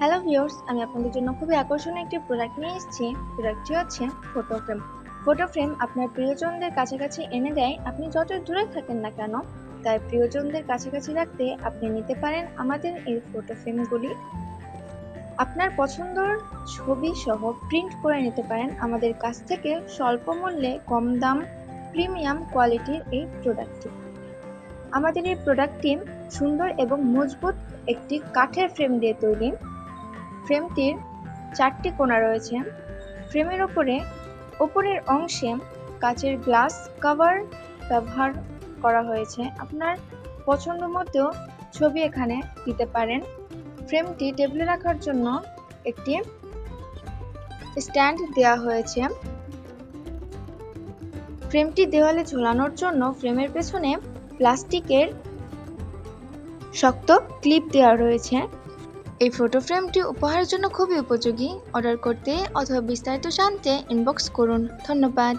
Hello viewers আমি আপনাদের জন্য খুবই আকর্ষণীয় একটি প্রোডাক্ট নিয়ে এসেছি। প্রোডাক্টটি হচ্ছে ফটো ফ্রেম ফটো ফ্রেম আপনার প্রিয়জনদের কাছাকাছি এনে দেয়। আপনি যত দূরে থাকেন না কেন, তাই প্রিয়জনদের কাছাকাছি রাখতে আপনি নিতে পারেন আমাদের এই ফটো ফ্রেমগুলি আপনার পছন্দর ছবি সহ প্রিন্ট করে নিতে পারেন আমাদের কাছ থেকে স্বল্প মূল্যে কম দাম প্রিমিয়াম কোয়ালিটির এই প্রোডাক্টটি আমাদের এই প্রোডাক্টটি সুন্দর এবং মজবুত একটি কাঠের ফ্রেম দিয়ে তৈরি। ফ্রেমটির চারটি কোণা রয়েছে। ফ্রেমের ওপরে, ওপরের অংশে কাচের গ্লাস কভার ব্যবহার করা হয়েছে। আপনার পছন্দ মতো ছবি এখানে দিতে পারেন। ফ্রেমটি টেবিলে রাখার জন্য একটি স্ট্যান্ড দেওয়া হয়েছে। ফ্রেমটি দেওয়ালে ঝোলানোর জন্য ফ্রেমের পেছনে প্লাস্টিকের শক্ত ক্লিপ দেওয়া রয়েছে। এই ফটো ফ্রেমটি উপহারের জন্য খুবই উপযোগী। অর্ডার করতে অথবা বিস্তারিত জানতে ইনবক্স করুন। ধন্যবাদ।